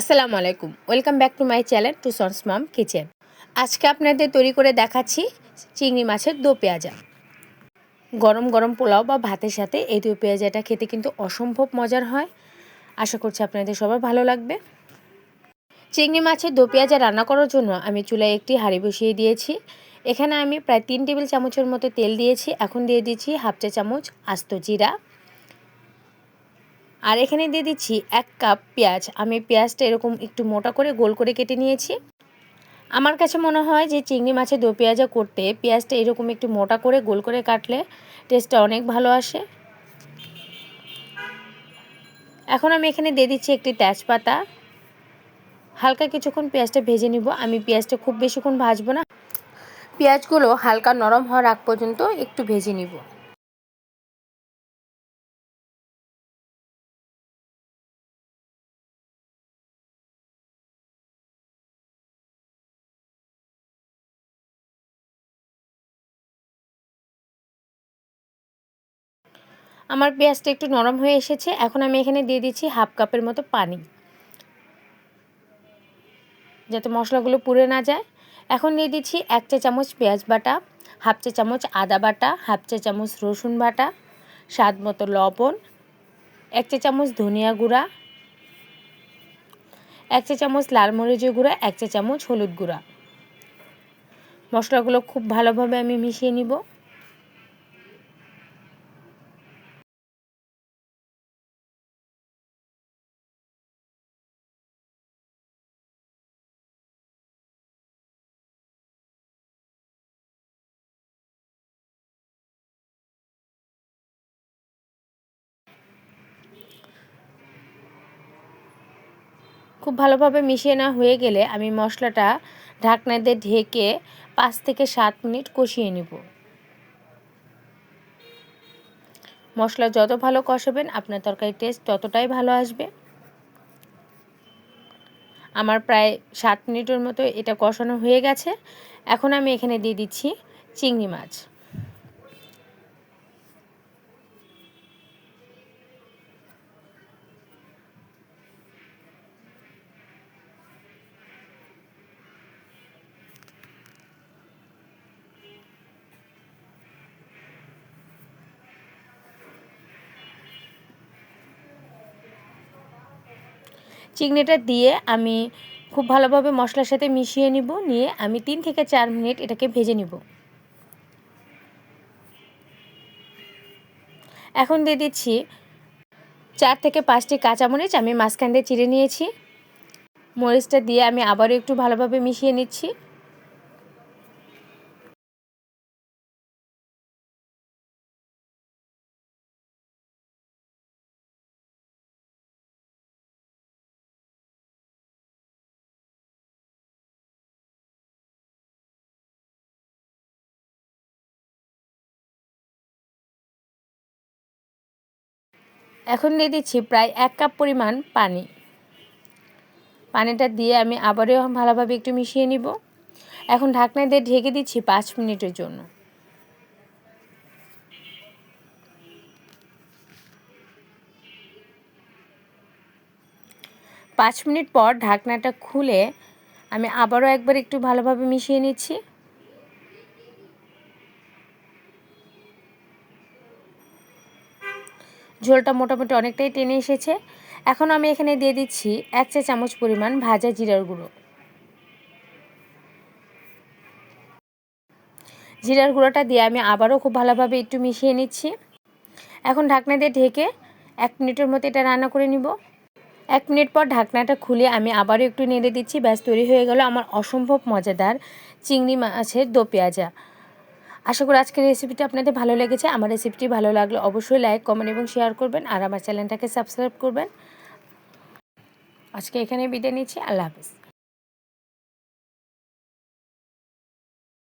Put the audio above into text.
আসসালামু আলাইকুম। Welcome back to my channel two sons mom kitchen আজকে আপনাদের তৈরি করে দেখাচ্ছি চিংড়ি মাছের দো পেঁয়াজা। গরম গরম পোলাও বা ভাতের সাথে এই দো পেঁয়াজাটা খেতে কিন্তু অসম্ভব মজার হয়। আশা করছি আপনাদের সবার ভালো লাগবে। চিংড়ি মাছের দো পেঁয়াজা রান্না করার জন্য আমি চুলায় একটি হাঁড়ি বসিয়ে দিয়েছি। এখানে আমি প্রায় তিন টেবিল চামচের মতো তেল দিয়েছি। এখন দিয়ে দিয়েছি হাফ চা চামচ আস্ত জিরা। আর এখানে দিয়ে দিচ্ছি এক কাপ পেঁয়াজ। আমি পেঁয়াজটা এরকম একটু মোটা করে গোল করে কেটে নিয়েছি। আমার কাছে মনে হয় যে চিংড়ি মাছের দো পেঁয়াজা করতে পেঁয়াজটা এরকম একটু মোটা করে গোল করে কাটলে টেস্টটা অনেক ভালো আসে। এখন আমি এখানে দিয়ে দিচ্ছি একটি তেজপাতা। হালকা কিছুক্ষণ পেঁয়াজটা ভেজে নিব। আমি পেঁয়াজটা খুব বেশিক্ষণ ভাজবো না। পেঁয়াজগুলো হালকা নরম হওয়ার আগ পর্যন্ত একটু ভেজে নিব। আমার পেঁয়াজটা একটু নরম হয়ে এসেছে। এখন আমি এখানে দিয়ে দিচ্ছি হাফ কাপের মতো পানি। যাতে মশলাগুলো পুড়ে না যায়। এখন দিয়ে দিচ্ছি এক চা চামচ পেঁয়াজ বাটা, হাফ চা চামচ আদা বাটা, হাফ চা চামচ রসুন বাটা, স্বাদ মতো লবণ, এক চা চামচ ধনিয়া গুঁড়া, এক চা চামচ লাল মরিচের গুঁড়া, এক চা চামচ হলুদ গুঁড়া। মশলাগুলো খুব ভালোভাবে আমি মিশিয়ে নিব। খুব ভালোভাবে মিশিয়ে না হয়ে গেলে আমি মশলাটা ঢাকনা দিয়ে ঢেকে পাঁচ থেকে সাত মিনিট কষিয়ে নিব। মশলা যত ভালো কষাবেন, আপনার তরকারির টেস্ট ততটাই ভালো আসবে। আমার প্রায় সাত মিনিটের মতো এটা কষানো হয়ে গেছে। এখন আমি এখানে দিয়ে দিচ্ছি চিংড়ি মাছ। চিংড়িটা দিয়ে আমি খুব ভালোভাবে মশলার সাথে মিশিয়ে নিব, নিয়ে আমি তিন থেকে চার মিনিট এটাকে ভেজে নিব। এখন দিয়ে দিচ্ছি চার থেকে পাঁচটি কাঁচামরিচ, আমি মাঝখান দিয়ে চিড়ে নিয়েছি। মরিচটা দিয়ে আমি আবারও একটু ভালোভাবে মিশিয়ে নিচ্ছি। এখন দিয়ে দিচ্ছি প্রায় এক কাপ পরিমাণ পানি। পানিটা দিয়ে আমি আবারও ভালোভাবে একটু মিশিয়ে নিব। এখন ঢাকনা দিয়ে ঢেকে দিচ্ছি পাঁচ মিনিটের জন্য। পাঁচ মিনিট পর ঢাকনাটা খুলে আমি আবারও একবার একটু ভালোভাবে মিশিয়ে নিচ্ছি। ঝোলটা মোটামুটি অনেকটাই টেনে এসেছে। এখন আমি এখানে দিয়ে দিচ্ছি এক চা চামচ পরিমাণ ভাজা জিরার গুঁড়ো। জিরার গুঁড়োটা দিয়ে আমি আবারও খুব ভালোভাবে একটু মিশিয়ে নিচ্ছি। এখন ঢাকনা দিয়ে ঢেকে এক মিনিটের মতো এটা রান্না করে নিব। এক মিনিট পর ঢাকনাটা খুলে আমি আবারও একটু নেড়ে দিচ্ছি, ব্যাস তৈরি হয়ে গেল আমার অসম্ভব মজাদার চিংড়ি মাছের দো পেঁয়াজা। আশা করি আজকের রেসিপিটা আপনাদের ভালো লেগেছে। আমার রেসিপিটি ভালো লাগলে অবশ্যই লাইক কমেন্ট এবং শেয়ার করবেন আর আমার চ্যানেলটাকে সাবস্ক্রাইব করবেন। আজকে এখানে বিদায় নিচ্ছি। আল্লাহ হাফিজ।